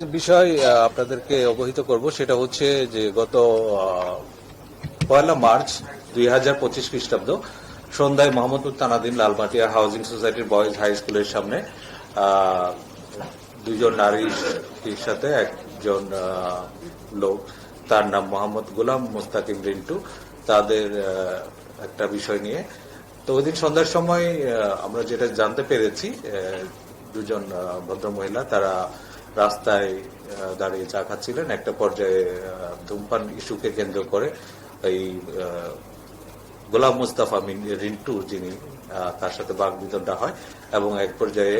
বিষয় আপনাদেরকে অবহিত করব, সেটা হচ্ছে যে গত পয়লা মার্চ দুই হাজার পঁচিশ খ্রিস্টাব্দ, সন্ধ্যায় মোহাম্মদপুর তানাদিন লালমাটিয়া হাউজিং সোসাইটির বয়েজ হাই স্কুলের সামনে দুজন নারীর সাথে একজন লোক, তার নাম মোহাম্মদ গোলাম মোস্তাকিম রিন্টু, তাদের একটা বিষয় নিয়ে। তো ওই দিন সন্ধ্যার সময় আমরা যেটা জানতে পেরেছি দুজন ভদ্রমহিলা, তারা রাস্তায় দাঁড়িয়ে চা খাচ্ছিলেন। একটা পর্যায়ে ধূমপান ইস্যুকে কেন্দ্র করে এই গোলাম মুস্তাফা রিন্টু যিনি তার সাথে বাঘ বিতণ্ডা হয় এবং এক পর্যায়ে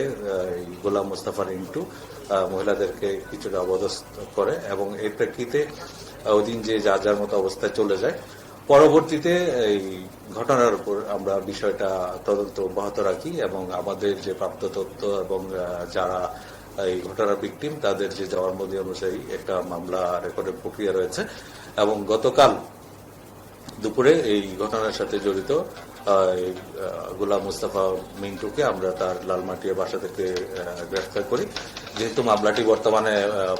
গোলাম মুস্তাফা রিন্টু মহিলাদেরকে কিছুটা অবদস্থ করে এবং এর প্রেক্ষিতে ওই দিন যে যার যার মতো অবস্থায় চলে যায়। পরবর্তীতে এই ঘটনার উপর আমরা বিষয়টা তদন্ত অব্যাহত রাখি এবং আমাদের যে প্রাপ্ত তথ্য এবং যারা এই ঘটনার ভিকটিম তাদের যে জবানবন্দি অনুযায়ী একটা মামলা রেকর্ডের প্রক্রিয়া রয়েছে এবং গতকাল দুপুরে এই ঘটনার সাথে জড়িত গোলাম মুস্তাফা মিন্টুকে আমরা তার লালমাটিয়া বাসা থেকে গ্রেফতার করি। যেহেতু মামলাটি বর্তমানে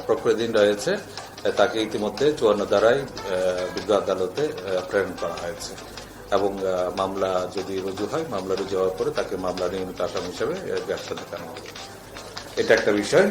প্রক্রিয়াধীন রয়েছে তাকে ইতিমধ্যে চুয়ান্ন আহ, বিজ্ঞ আদালতে প্রেরণ করা হয়েছে। এবং মামলা যদি রুজু হয় মামলা রুজু হওয়ার পরে তাকে মামলা নিয়মিত আসামি হিসেবে গ্রেফতার দেখানো হবে। এটা একটা বিষয়।